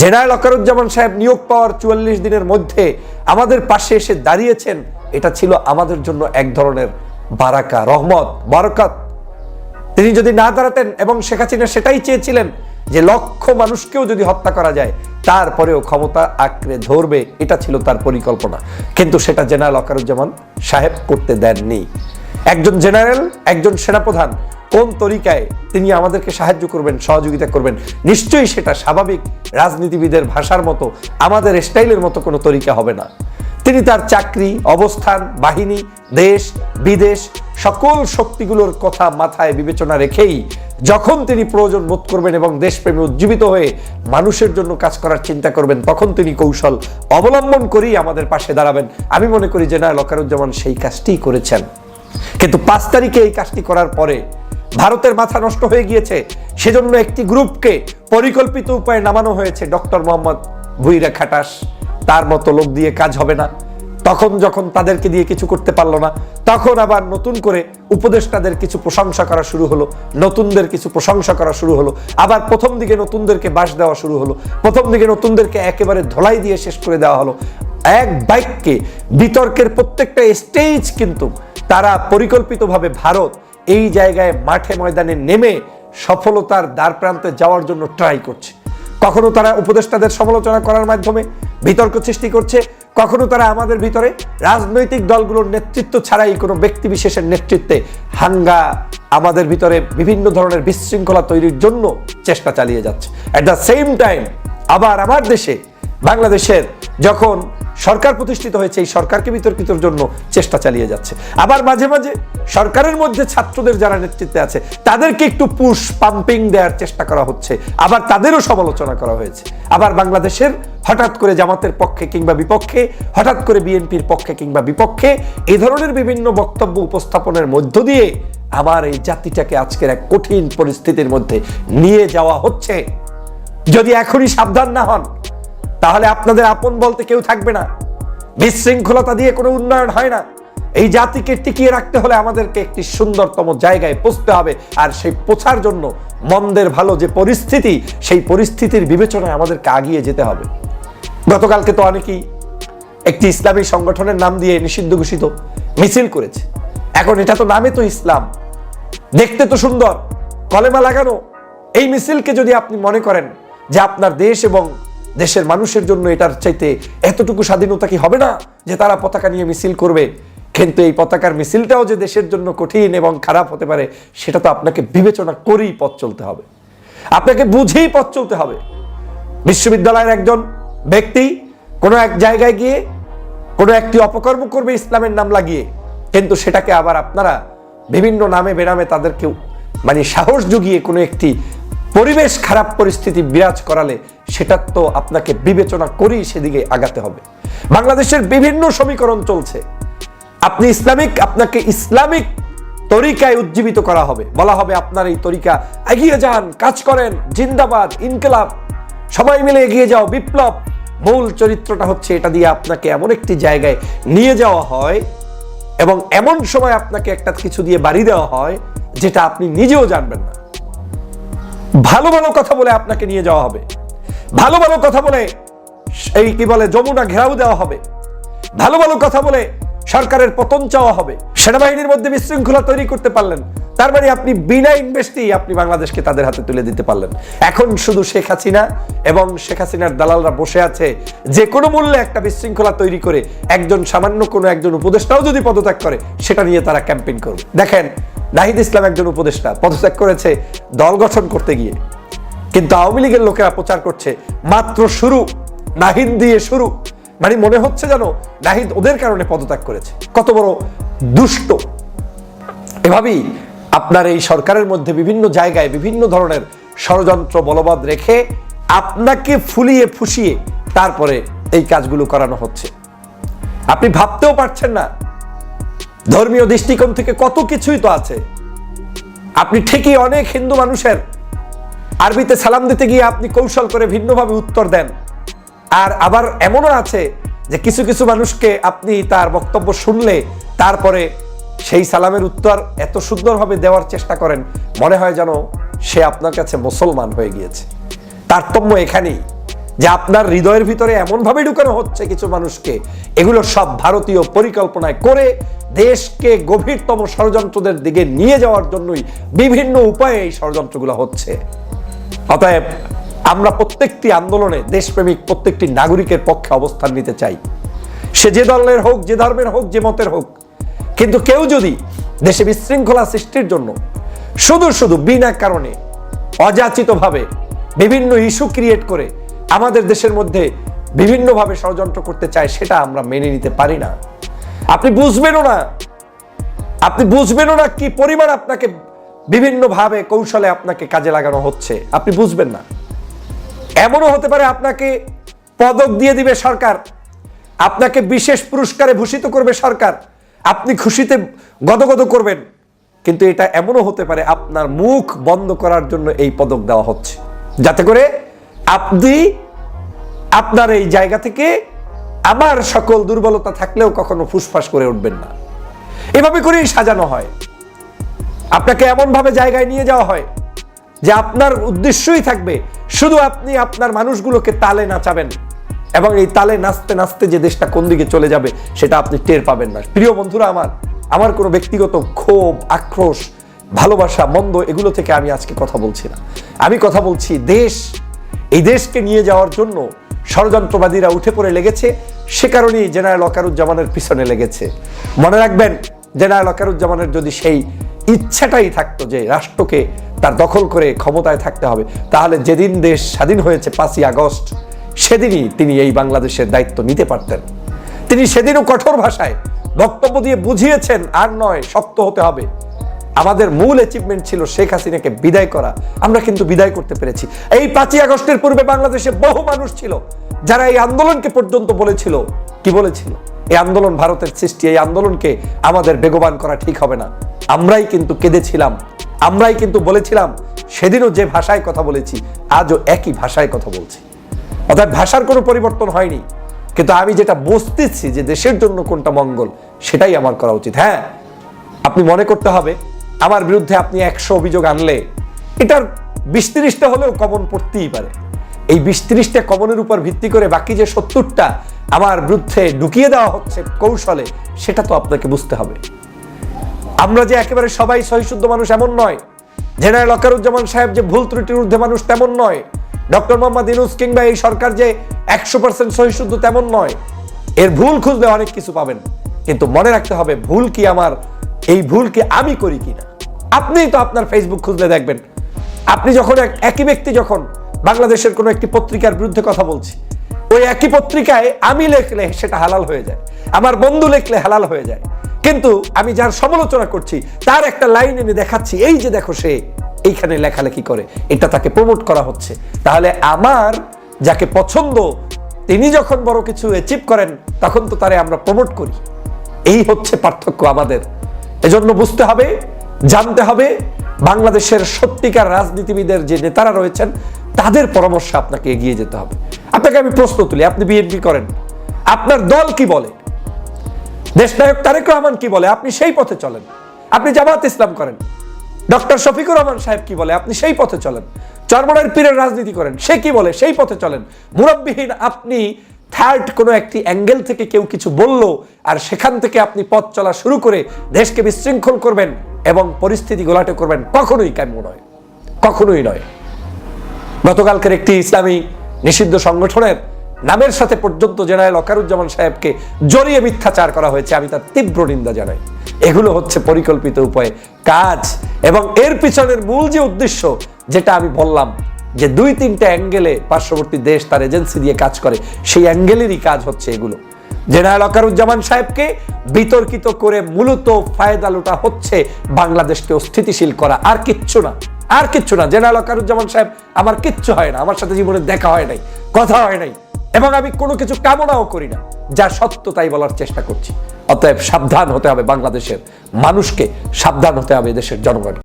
General Waker-uz-Zaman সাহেব নিয়োগ পাওয়ার চুয়াল্লিশ দিনের মধ্যে আমাদের পাশে এসে দাঁড়িয়েছেন, এটা ছিল আমাদের জন্য এক ধরনের বারাকা, রহমত, বারকাত। তিনি যদি না দাঁড়াতেন এবং শেখ হাসিনা সেটাই চেয়েছিলেন যে লক্ষ মানুষকেও যদি হত্যা করা যায়, তারপরেও ক্ষমতা আঁকড়ে ধরবে, এটা ছিল তার পরিকল্পনা। কিন্তু সেটা জেনারেল অকারুজ্জামান সাহেব করতে দেননি। একজন জেনারেল, একজন সেনাপ্রধান কোন তরিকায় তিনি আমাদেরকে সাহায্য করবেন, সহযোগিতা করবেন, নিশ্চয়ই সেটা স্বাভাবিক রাজনীতিবিদের ভাষার মতো, আমাদের স্টাইলের মতো কোনো তরিকা হবে না। তিনি তার চাকরি, অবস্থান, বাহিনী, দেশ, বিদেশ সকল শক্তিগুলোর কথা মাথায় বিবেচনা রেখেই যখন তিনি প্রয়োজন বোধ করবেন এবং দেশপ্রেমে উজ্জীবিত হয়ে মানুষের জন্য কাজ করার চিন্তা করবেন, তখন তিনি কৌশল অবলম্বন করেই আমাদের পাশে দাঁড়াবেন। আমি মনে করি যে, না, লকারুজ্জামান সেই কাজটিই করেছেন। কিন্তু পাঁচ তারিখে এই কাজটি করার পরে ভারতের মাথা নষ্ট হয়ে গিয়েছে। সেজন্য একটি গ্রুপকে পরিকল্পিত উপায়ে নামানো হয়েছে ডক্টর মোহাম্মদ ভুইরা খাটাস। তার মতো লোক দিয়ে কাজ হবে না। তখন যখন তাদেরকে দিয়ে কিছু করতে পারল না, তখন আবার নতুন করে উপদেষ্টাদের কিছু প্রশংসা করা শুরু হলো, নতুনদের কিছু প্রশংসা করা শুরু হলো। আবার প্রথম দিকে নতুনদেরকে বাস দেওয়া শুরু হলো। প্রথম দিকে নতুনদেরকে একেবারে ধোলাই দিয়ে শেষ করে দেওয়া হলো। এক বাইককে, বিতর্কের প্রত্যেকটা স্টেজ কিন্তু তারা পরিকল্পিতভাবে ভারত এই জায়গায় মাঠে ময়দানে নেমে সফলতার দ্বার প্রান্তে যাওয়ার জন্য ট্রাই করছে। কখনো তারা উপদেষ্টাদের সমালোচনা করার মাধ্যমে বিতর্ক সৃষ্টি করছে, কখনো তারা আমাদের ভিতরে রাজনৈতিক দলগুলোর নেতৃত্ব ছাড়াই কোনো ব্যক্তি বিশেষের নেতৃত্বে হাঙ্গা আমাদের ভিতরে বিভিন্ন ধরনের বিশৃঙ্খলা তৈরির জন্য চেষ্টা চালিয়ে যাচ্ছে। অ্যাট দ্য সেম টাইম আবার আমার দেশে, বাংলাদেশের যখন সরকার প্রতিষ্ঠিত হয়েছে, এই সরকারকে বিতর্কিতর জন্য চেষ্টা চালিয়ে যাচ্ছে। আবার মাঝে মাঝে সরকারের মধ্যে ছাত্রদের যারা নেতৃত্বে আছে, তাদেরকে একটু পুশ পাম্পিং দেওয়ার চেষ্টা করা হচ্ছে। আবার তাদেরও সমালোচনা করা হয়েছে। আবার বাংলাদেশের হঠাৎ করে জামাতের পক্ষে কিংবা বিপক্ষে, হঠাৎ করে বিএনপির পক্ষে কিংবা বিপক্ষে, এই ধরনের বিভিন্ন বক্তব্য উপস্থাপনের মধ্য দিয়ে আবার এই জাতিটাকে আজকের এক কঠিন পরিস্থিতির মধ্যে নিয়ে যাওয়া হচ্ছে। যদি এখনই সাবধান না হন তাহলে আপনাদের আপন বলতে কেউ থাকবে না। বিশৃঙ্খলতা দিয়ে কোনো উন্নয়ন হয় না। এই জাতিকে টিকিয়ে রাখতে হলে আমাদেরকে একটি সুন্দরতম জায়গায় পৌঁছতে হবে। আর সেই পৌঁছার জন্য মন্দের ভালো যে পরিস্থিতি, সেই পরিস্থিতির বিবেচনায় আমাদেরকে আগিয়ে যেতে হবে। গতকালকে তো অনেকেই একটি ইসলামী সংগঠনের নাম দিয়ে নিষিদ্ধ ঘোষিত মিছিল করেছে। এখন এটা তো নামে তো ইসলাম। দেখতে তো সুন্দর। কলেমা লাগানো। এই মিছিলকে যদি আপনি মনে করেন যে আপনার দেশ এবং দেশের মানুষের জন্য এটার চাইতে এতটুকু স্বাধীনতা কি হবে না যে তারা পতাকা নিয়ে মিছিল করবে? কিন্তু এই পতাকার মিছিলটাও যে দেশের জন্য কঠিন এবং খারাপ হতে পারে, সেটা তো আপনাকে বিবেচনা করেই পথ চলতে হবে। আপনাকে বুঝেই পথ চলতে হবে। বিশ্ববিদ্যালয়ের একজন ব্যক্তি কোনো এক জায়গায় গিয়ে কোনো একটি অপকর্ম করবে ইসলামের নাম লাগিয়ে, কিন্তু সেটাকে আবার আপনারা বিভিন্ন নামে বেনামে তাদেরকে মানে সাহস জুগিয়ে কোনো একটি পরিবেশ খারাপ পরিস্থিতি বিরাজ করালে সেটা তো আপনাকে বিবেচনা করেই সেদিকে আগাতে হবে। বাংলাদেশের বিভিন্ন সমীকরণ চলছে। আপনি ইসলামিক, আপনাকে ইসলামিক তরিকায় উজ্জীবিত করা হবে। বলা হবে আপনার এই তরিকা, এগিয়ে যান, কাজ করেন, জিন্দাবাদ, ইনকলাব, সবাই মিলে এগিয়ে যাও, বিপ্লব। মূল চরিত্রটা হচ্ছে এটা দিয়ে আপনাকে এমন একটি জায়গায় নিয়ে যাওয়া হয় এবং এমন সময় আপনাকে একটা কিছু দিয়ে বাড়ি দেওয়া হয় যেটা আপনি নিজেও জানবেন না। ভালো ভালো কথা বলে আপনাকে নিয়ে যাওয়া হবে। ভালো ভালো কথা বলে এই কি বলে যমুনা ঘেরাও দেওয়া হবে। ভালো ভালো কথা বলে সরকারের পতন চাওয়া হবে। সেনাবাহিনীর মধ্যে বিশৃঙ্খলা তৈরি করতে পারলেন। তার মানে আপনি বিনা ইনভেস্টেই আপনি বাংলাদেশকে তাদের হাতে তুলে দিতে পারলেন। এখন শুধু শেখ হাসিনা এবং শেখ হাসিনার দালালরা বসে আছে। যে কোনো মূল্যে একটা বিশৃঙ্খলা তৈরি করে একজন সামান্য কোনো একজন উপদেষ্টাও যদি পদত্যাগ করে, সেটা নিয়ে তারা ক্যাম্পেইন করবে। দেখেন নাহিদ ইসলাম একজন উপদেষ্টা, পদত্যাগ করেছে দল গঠন করতে গিয়ে। কিন্তু আওয়ামী লীগের লোকেরা প্রচার করছে, মাত্র শুরু, নাহিদ দিয়ে শুরু। মানে মনে হচ্ছে যেন নাহিদ ওদের কারণে পদত্যাগ করেছে। কত বড় দুষ্ট। এভাবেই আপনার এই সরকারের মধ্যে বিভিন্ন জায়গায় বিভিন্ন ধরনের ষড়যন্ত্র বলবৎ রেখে আপনাকে ফুলিয়ে ফুসিয়ে তারপরে এই কাজগুলো করানো হচ্ছে। আপনি ভাবতেও পারছেন না। ধর্মীয় দৃষ্টিকোণ থেকে কত কিছুই তো আছে। আপনি ঠিকই অনেক হিন্দু মানুষের। আরবিতে সালাম দিতে গিয়ে আপনি কৌশল করে ভিন্নভাবে উত্তর দেন। আর আবার এমনও আছে যে কিছু কিছু মানুষকে আপনি তার বক্তব্য শুনলে তারপরে সেই সালামের উত্তর এত সুন্দরভাবে দেওয়ার চেষ্টা করেন, মনে হয় যেন সে আপনার কাছে মুসলমান হয়ে গিয়েছে। তারতম্য এখানেই। যে আপনার হৃদয়ের ভিতরে এমনভাবে ঢুকানো হচ্ছে কিছু মানুষকে, এগুলো সব ভারতীয় পরিকল্পনায় করে দেশকে গভীরতম ষড়যন্ত্রদের দিকে নিয়ে যাওয়ার জন্যই বিভিন্ন উপায়ে এই ষড়যন্ত্রগুলো হচ্ছে। অতএব আমরা প্রত্যেকটি আন্দোলনে দেশপ্রেমিক প্রত্যেকটি নাগরিকের পক্ষে অবস্থান নিতে চাই। সে যে দলের হোক, যে ধর্মের হোক, যে মতের হোক, কিন্তু কেউ যদি দেশে বিশৃঙ্খলা সৃষ্টির জন্য শুধু শুধু বিনা কারণে অযাচিতভাবে বিভিন্ন ইস্যু ক্রিয়েট করে আমাদের দেশের মধ্যে বিভিন্নভাবে ষড়যন্ত্র করতে চায়, সেটা আমরা মেনে নিতে পারি না। আপনি বুঝবেনও না। আপনি বুঝবেনও না কি পরিমাণ আপনাকে বিভিন্নভাবে কৌশলে আপনাকে কাজে লাগানো হচ্ছে। আপনি বুঝবেন না। এমনও হতে পারে আপনাকে পদক দিয়ে দিবে সরকার, আপনাকে বিশেষ পুরস্কারে ভূষিত করবে সরকার, আপনি খুশিতে গদগদ করবেন। কিন্তু এটা এমনও হতে পারে আপনার মুখ বন্ধ করার জন্য এই পদক দেওয়া হচ্ছে। যাতে করে আপনি আপনার এই জায়গা থেকে আমার সকল দুর্বলতা থাকলেও কখনো ফুসফাস করে উঠবেন না। এভাবে করেই সাজানো হয়। আপনাকে এমন ভাবে জায়গায় নিয়ে যাওয়া হয় যে আপনার উদ্দেশ্যই থাকবে শুধু আপনি আপনার মানুষগুলোকে তালে নাচাবেন এবং এই তালে নাচতে নাচতে যে দেশটা কোন দিকে চলে যাবে সেটা আপনি টের পাবেন না। প্রিয় বন্ধুরা আমার আমার কোনো ব্যক্তিগত ক্ষোভ, আক্রোশ, ভালোবাসা, মন্দ এগুলো থেকে আমি আজকে কথা বলছি না। আমি কথা বলছি দেশ এই দেশকে নিয়ে যাওয়ার জন্য ষড়যন্ত্রবাদীরা উঠে পড়ে লেগেছে, সে কারণেই জেনারেল অকারুজ্জামানের পিছনে লেগেছে। মনে রাখবেন, জেনারেল অকারুজ্জামানের যদি সেই ইচ্ছাটাই থাকতো যে রাষ্ট্রকে তার দখল করে ক্ষমতায় থাকতে হবে, তাহলে যেদিন দেশ স্বাধীন হয়েছে পাঁচই আগস্ট, সেদিনই তিনি এই বাংলাদেশের দায়িত্ব নিতে পারতেন। তিনি সেদিনও কঠোর ভাষায় বক্তব্য দিয়ে বুঝিয়েছেন, আর নয়, শক্ত হতে হবে। আমাদের মূল অ্যাচিভমেন্ট ছিল শেখ হাসিনাকে বিদায় করা। আমরা কিন্তু বিদায় করতে পেরেছি। এই পাঁচই আগস্টের পূর্বে বাংলাদেশে বহু মানুষ ছিল যারা এই আন্দোলনকে পর্যন্ত বলেছিল। কি বলেছিল? এই আন্দোলন ভারতের সৃষ্টি, এই আন্দোলনকে আমাদের বেগবান করা ঠিক হবে না। আমরাই কিন্তু কেঁদেছিলাম। আমরাই কিন্তু বলেছিলাম, সেদিনও যে ভাষায় কথা বলেছি, আজও একই ভাষায় কথা বলছি। অর্থাৎ ভাষার কোনো পরিবর্তন হয়নি। কিন্তু আমি যেটা বুঝতেছি যে দেশের জন্য কোনটা মঙ্গল, সেটাই আমার করা উচিত। হ্যাঁ আপনি মনে করতে হবে আমার বিরুদ্ধে আপনি একশো অভিযোগ আনলে, এটার বিশ তিরিশটা হলেও কমন পড়তেই পারে। এই বিশ তিরিশটা কমনের উপর ভিত্তি করে বাকি যে সত্তরটা আমার বিরুদ্ধে ঢুকিয়ে দেওয়া হচ্ছে কৌশলে, সেটা তো আপনাকে বুঝতে হবে। আমরা যে একেবারে সবাই সহিশুদ্ধ মানুষ এমন নয়, জেনারেল অকারুজ্জামান সাহেব যে ভুল ত্রুটির ঊর্ধ্বে মানুষ তেমন নয়, ডক্টর মোহাম্মদ ইনুস কিংবা এই সরকার যে একশো পার্সেন্ট সহিশুদ্ধ তেমন নয়, এর ভুল খুঁজলে অনেক কিছু পাবেন। কিন্তু মনে রাখতে হবে, ভুল কি আমার এই ভুল কি আমি করি কিনা? আপনিই তো আপনার ফেসবুক খুঁজলে দেখবেন। আপনি যখন এক- একই ব্যক্তি যখন বাংলাদেশের কোনো একটি পত্রিকার বিরুদ্ধে কথা বলছি, ওই একই পত্রিকায় আমি লেখলে সেটা হালাল হয়ে যায়, আমার বন্ধু লেখলে হালাল হয়ে যায়। কিন্তু আমি যার সমালোচনা করছি, তার একটা লাইন এনে দেখাচ্ছি, এই যে দেখো সে, এইখানে লেখালেখি করে, এটা তাকে প্রমোট করা হচ্ছে। তাহলে আমার যাকে পছন্দ, তিনি যখন বড় কিছু অ্যাচিভ করেন, তখন তো তারে আমরা প্রমোট করি। এই হচ্ছে পার্থক্য আমাদের। এজন্য বুঝতে হবে, জানতে হবে বাংলাদেশের সত্যিকার রাজনীতিবিদের যে নেতারা রয়েছেন, তাদের পরামর্শ আপনাকে এগিয়ে যেতে হবে। আপনাকে আমি প্রশ্ন তুলি, আপনি বিএনপি করেন, আপনার দল কি বলে? দেশনায়ক তারেক রহমান কি বলে? আপনি সেই পথে চলেন। আপনি জামাত ইসলাম করেন। ডক্টর শফিকুর রহমান সাহেব কি বলে? আপনি সেই পথে চলেন। চরমনের পীরের রাজনীতি করেন। সে কি বলে? সেই পথে চলেন। মুরব্বিহীন আপনি থার্ড কোনো একটি অ্যাঙ্গেল থেকে কেউ কিছু বলল, আর সেখান থেকে আপনি পথ চলা শুরু করে দেশকে বিশৃঙ্খল করবেন এবং পরিস্থিতি গোলাটে করবেন, কখনোই কাম্য নয়। কখনোই নয়। গতকালকের একটি ইসলামী নিষিদ্ধ সংগঠনের নামের সাথে পর্যন্ত জেনারেল অকারুজ্জামান সাহেবকে জড়িয়ে মিথ্যাচার করা হয়েছে, আমি তার তীব্র নিন্দা জানাই। এগুলো হচ্ছে পরিকল্পিত উপায়ে, কাজ এবং এর পিছনের মূল যে উদ্দেশ্য, যেটা আমি বললাম যে দুই তিনটা অ্যাঙ্গেলে পার্শ্ববর্তী দেশ তার এজেন্সি দিয়ে কাজ করে, সেই অ্যাঙ্গেলেরই কাজ হচ্ছে এগুলো। জেনারেল অকারুজ্জামান সাহেবকে বিতর্কিত করে মূলত ফায়দা লুটা হচ্ছে বাংলাদেশকে অস্থিতিশীল করা। আর কিচ্ছু না, আর কিচ্ছু না। জেনারেল অকারুজ্জামান সাহেব আমার কিচ্ছু হয় না, আমার সাথে জীবনে দেখা হয় নাই, কথা হয় নাই, এবং আমি কোনো কিছু কামনাও করি না, যা সত্য তাই বলার চেষ্টা করছি। অতএব সাবধান হতে হবে বাংলাদেশের মানুষকে, সাবধান হতে হবে দেশের জনগণ